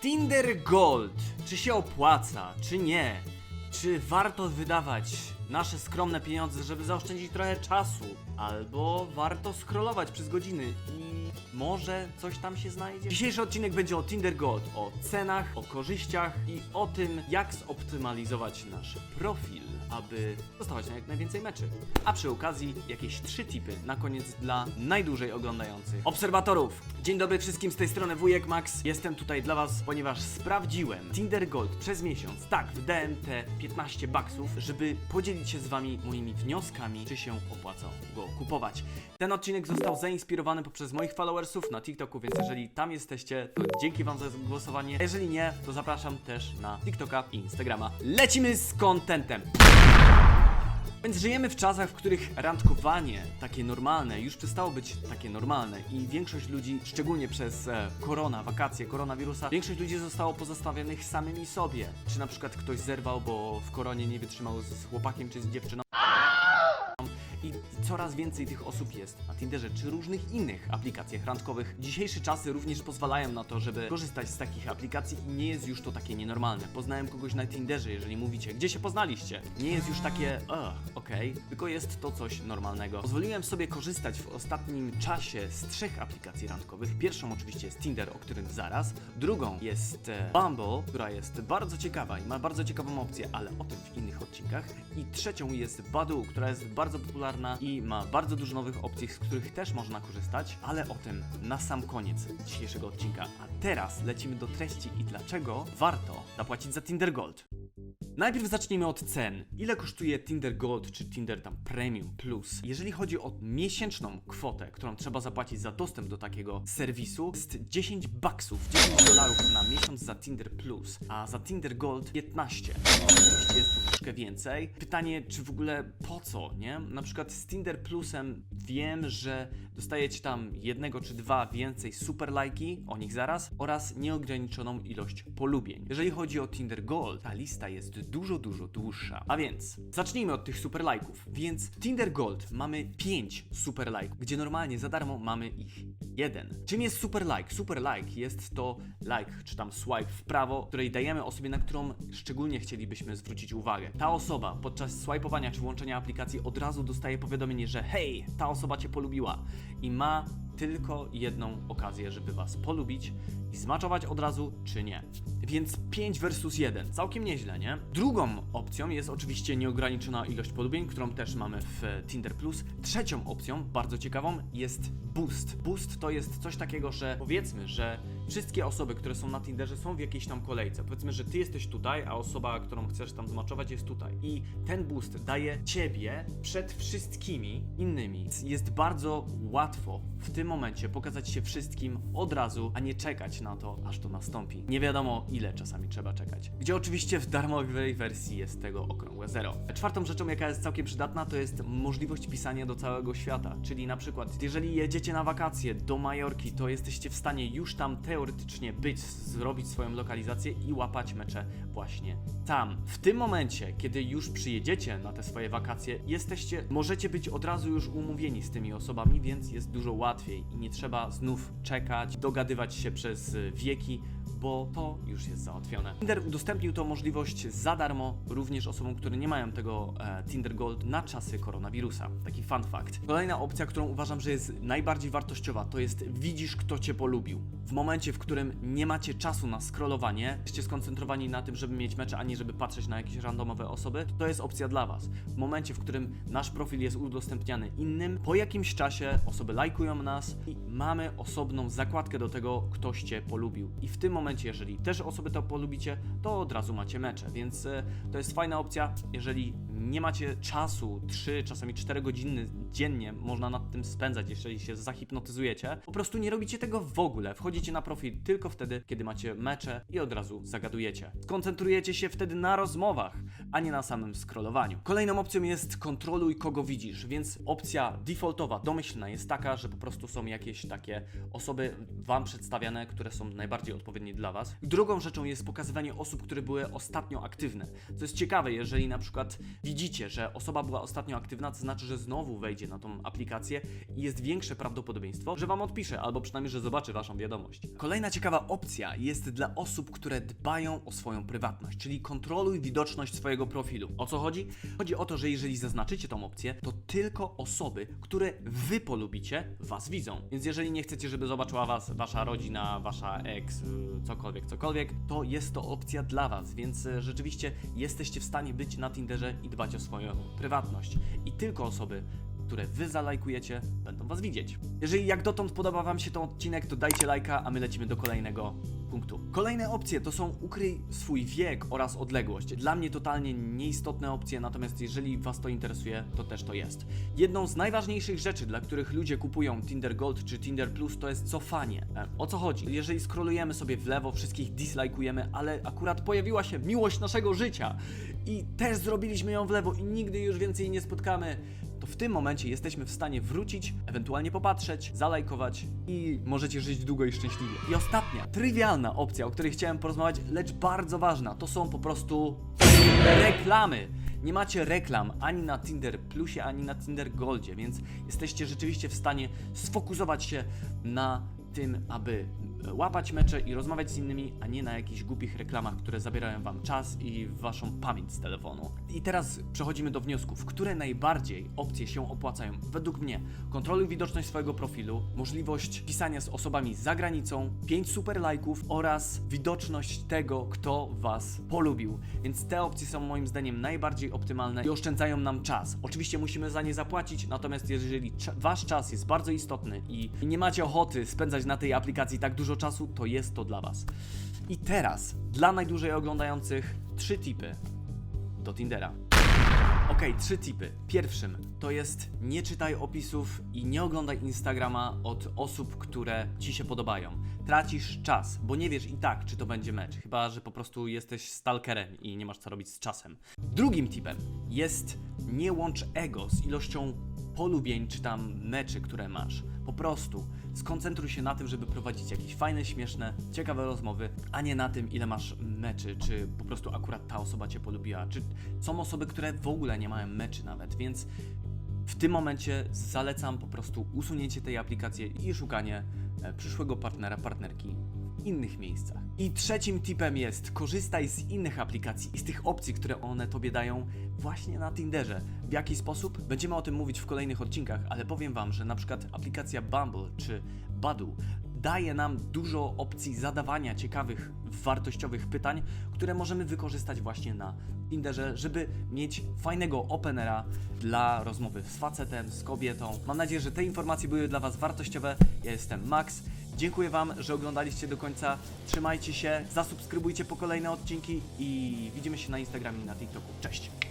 Tinder Gold. Czy się opłaca, czy nie? Czy warto wydawać nasze skromne pieniądze, żeby zaoszczędzić trochę czasu? Albo warto scrollować przez godziny i może coś tam się znajdzie? Dzisiejszy odcinek będzie o Tinder Gold, o cenach, o korzyściach i o tym, jak zoptymalizować nasz profil, aby dostawać na jak najwięcej meczy. A przy okazji jakieś trzy tipy na koniec dla najdłużej oglądających obserwatorów. Dzień dobry wszystkim z tej strony Wujek Max. Jestem tutaj dla Was, ponieważ sprawdziłem Tinder Gold przez miesiąc. Tak, wydałem te 15 baksów, żeby podzielić się z Wami moimi wnioskami, czy się opłaca go kupować. Ten odcinek został zainspirowany poprzez moich followersów na TikToku, więc jeżeli tam jesteście, to dzięki Wam za głosowanie. Jeżeli nie, to zapraszam też na TikToka i Instagrama. Lecimy z kontentem. Więc żyjemy w czasach, w których randkowanie, takie normalne, już przestało być takie normalne i większość ludzi, szczególnie przez e, korona, wakacje, koronawirusa, większość ludzi zostało pozostawionych samymi sobie. Czy na przykład ktoś zerwał, bo w koronie nie wytrzymał z chłopakiem czy z dziewczyną. Coraz więcej tych osób jest na Tinderze czy różnych innych aplikacjach randkowych. Dzisiejsze czasy również pozwalają na to, żeby korzystać z takich aplikacji i nie jest już to takie nienormalne. Poznałem kogoś na Tinderze, jeżeli mówicie, gdzie się poznaliście. Nie jest już takie, okej, tylko jest to coś normalnego. Pozwoliłem sobie korzystać w ostatnim czasie z trzech aplikacji randkowych. Pierwszą oczywiście jest Tinder, o którym zaraz. Drugą jest e, Bumble, która jest bardzo ciekawa i ma bardzo ciekawą opcję, ale o tym w innych odcinkach. I trzecią jest Badoo, która jest bardzo popularna i ma bardzo dużo nowych opcji, z których też można korzystać, ale o tym na sam koniec dzisiejszego odcinka. A teraz lecimy do treści i dlaczego warto zapłacić za Tinder Gold. Najpierw zacznijmy od cen. Ile kosztuje Tinder Gold czy Tinder tam Premium Plus? Jeżeli chodzi o miesięczną kwotę, którą trzeba zapłacić za dostęp do takiego serwisu, jest 10 baksów, 10 dolarów na miesiąc za Tinder Plus, a za Tinder Gold 15. Oczywiście jest to troszkę więcej. Pytanie, czy w ogóle po co, nie? Na przykład z Tinder Plusem wiem, że dostajecie tam jednego czy dwa więcej super lajki, o nich zaraz, oraz nieograniczoną ilość polubień. Jeżeli chodzi o Tinder Gold, ta lista jest dużo, dużo dłuższa. A więc, zacznijmy od tych super lajków. Więc Tinder Gold mamy 5 super lajków, gdzie normalnie za darmo mamy ich jeden. Czym jest super like? Super like jest to like, czy tam swipe w prawo, której dajemy osobie, na którą szczególnie chcielibyśmy zwrócić uwagę. Ta osoba podczas swipeowania czy włączenia aplikacji od razu dostaje powiadomienie, że hej, ta osoba cię polubiła i ma tylko jedną okazję, żeby was polubić i zmaczować od razu, czy nie. Więc 5 versus 1, całkiem nieźle, nie? Drugą opcją jest oczywiście nieograniczona ilość polubień, którą też mamy w e, Tinder Plus. Trzecią opcją, bardzo ciekawą, jest boost. Boost to jest coś takiego, że powiedzmy, że wszystkie osoby, które są na Tinderze są w jakiejś tam kolejce. Powiedzmy, że ty jesteś tutaj, a osoba, którą chcesz tam zmaczować jest tutaj. I ten boost daje ciebie przed wszystkimi innymi. Jest bardzo łatwo w tym momencie pokazać się wszystkim od razu, a nie czekać na to, aż to nastąpi. Nie wiadomo ile czasami trzeba czekać. Gdzie oczywiście w darmowej wersji jest tego okrągłe zero. Czwartą rzeczą, jaka jest całkiem przydatna, to jest możliwość pisania do całego świata. Czyli na przykład, jeżeli jedziecie na wakacje do Majorki, to jesteście w stanie już tam teoretycznie być, zrobić swoją lokalizację i łapać mecze właśnie tam. W tym momencie, kiedy już przyjedziecie na te swoje wakacje, jesteście, możecie być od razu już umówieni z tymi osobami, więc jest dużo łatwiej i nie trzeba znów czekać, dogadywać się przez wieki, bo to już jest załatwione. Tinder udostępnił tą możliwość za darmo również osobom, które nie mają tego e, Tinder Gold na czasy koronawirusa. Taki fun fact. Kolejna opcja, którą uważam, że jest najbardziej wartościowa, to jest widzisz, kto cię polubił. W momencie, w którym nie macie czasu na scrollowanie, jesteście skoncentrowani na tym, żeby mieć mecze, a nie żeby patrzeć na jakieś randomowe osoby, to jest opcja dla Was. W momencie, w którym nasz profil jest udostępniany innym, po jakimś czasie osoby lajkują nas i mamy osobną zakładkę do tego, ktoś Cię polubił. I w tym momencie, jeżeli też osoby to polubicie, to od razu macie mecze, więc e, to jest fajna opcja. Jeżeli nie macie czasu, 3, czasami 4 godziny dziennie można nad tym spędzać, jeżeli się zahipnotyzujecie, po prostu nie robicie tego w ogóle. Wchodzicie na profil tylko wtedy, kiedy macie mecze i od razu zagadujecie. Skoncentrujecie się wtedy na rozmowach, a nie na samym scrollowaniu. Kolejną opcją jest kontroluj kogo widzisz, więc opcja defaultowa, domyślna jest taka, że po prostu są jakieś takie osoby wam przedstawiane, które są najbardziej odpowiednie dla was. Drugą rzeczą jest pokazywanie osób, które były ostatnio aktywne. Co jest ciekawe, jeżeli na przykład widzicie, że osoba była ostatnio aktywna, to znaczy, że znowu wejdzie na tą aplikację i jest większe prawdopodobieństwo, że Wam odpisze, albo przynajmniej, że zobaczy Waszą wiadomość. Kolejna ciekawa opcja jest dla osób, które dbają o swoją prywatność, czyli kontroluj widoczność swojego profilu. O co chodzi? Chodzi o to, że jeżeli zaznaczycie tą opcję, to tylko osoby, które Wy polubicie, Was widzą. Więc jeżeli nie chcecie, żeby zobaczyła Was Wasza rodzina, Wasza ex, cokolwiek, cokolwiek, to jest to opcja dla Was, więc y, rzeczywiście jesteście w stanie być na Tinderze i dbać o swoją prywatność. I tylko osoby, które wy zalajkujecie, będą was widzieć. Jeżeli jak dotąd podoba wam się ten odcinek, to dajcie lajka, a my lecimy do kolejnego punktu. Kolejne opcje to są ukryj swój wiek oraz odległość. Dla mnie totalnie nieistotne opcje, natomiast jeżeli was to interesuje, to też to jest. Jedną z najważniejszych rzeczy, dla których ludzie kupują Tinder Gold czy Tinder Plus, to jest cofanie. E, O co chodzi? Jeżeli scrollujemy sobie w lewo, wszystkich dislajkujemy, ale akurat pojawiła się miłość naszego życia i też zrobiliśmy ją w lewo i nigdy już więcej nie spotkamy, w tym momencie jesteśmy w stanie wrócić, ewentualnie popatrzeć, zalajkować i możecie żyć długo i szczęśliwie. I ostatnia, trywialna opcja, o której chciałem porozmawiać, lecz bardzo ważna, to są po prostu reklamy. Nie macie reklam ani na Tinder Plusie, ani na Tinder Goldzie, więc jesteście rzeczywiście w stanie sfokusować się na tym, aby łapać mecze i rozmawiać z innymi, a nie na jakichś głupich reklamach, które zabierają wam czas i waszą pamięć z telefonu. I teraz przechodzimy do wniosków, które najbardziej opcje się opłacają. Według mnie kontroluj widoczność swojego profilu, możliwość pisania z osobami za granicą, 5 super lajków oraz widoczność tego, kto was polubił. Więc te opcje są moim zdaniem najbardziej optymalne i oszczędzają nam czas. Oczywiście musimy za nie zapłacić, natomiast jeżeli wasz czas jest bardzo istotny i nie macie ochoty spędzać na tej aplikacji tak dużo czasu, to jest to dla was. I teraz dla najdłużej oglądających trzy tipy do Tindera. Okej, trzy tipy. Pierwszym to jest nie czytaj opisów i nie oglądaj Instagrama od osób, które ci się podobają. Tracisz czas, bo nie wiesz i tak, czy to będzie mecz, chyba że po prostu jesteś stalkerem i nie masz co robić z czasem. Drugim tipem jest nie łącz ego z ilością polubień czy tam meczy, które masz. Po prostu skoncentruj się na tym, żeby prowadzić jakieś fajne, śmieszne, ciekawe rozmowy, a nie na tym, ile masz meczy, czy po prostu akurat ta osoba cię polubiła, czy są osoby, które w ogóle nie mają meczy nawet, więc w tym momencie zalecam po prostu usunięcie tej aplikacji i szukanie e, przyszłego partnera, partnerki innych miejscach. I trzecim tipem jest korzystaj z innych aplikacji i z tych opcji, które one tobie dają właśnie na Tinderze. W jaki sposób? Będziemy o tym mówić w kolejnych odcinkach, ale powiem wam, że na przykład aplikacja Bumble czy Badu daje nam dużo opcji zadawania ciekawych, wartościowych pytań, które możemy wykorzystać właśnie na Tinderze, żeby mieć fajnego openera dla rozmowy z facetem, z kobietą. Mam nadzieję, że te informacje były dla Was wartościowe. Ja jestem Max. Dziękuję Wam, że oglądaliście do końca. Trzymajcie się, zasubskrybujcie po kolejne odcinki i widzimy się na Instagramie i na TikToku. Cześć!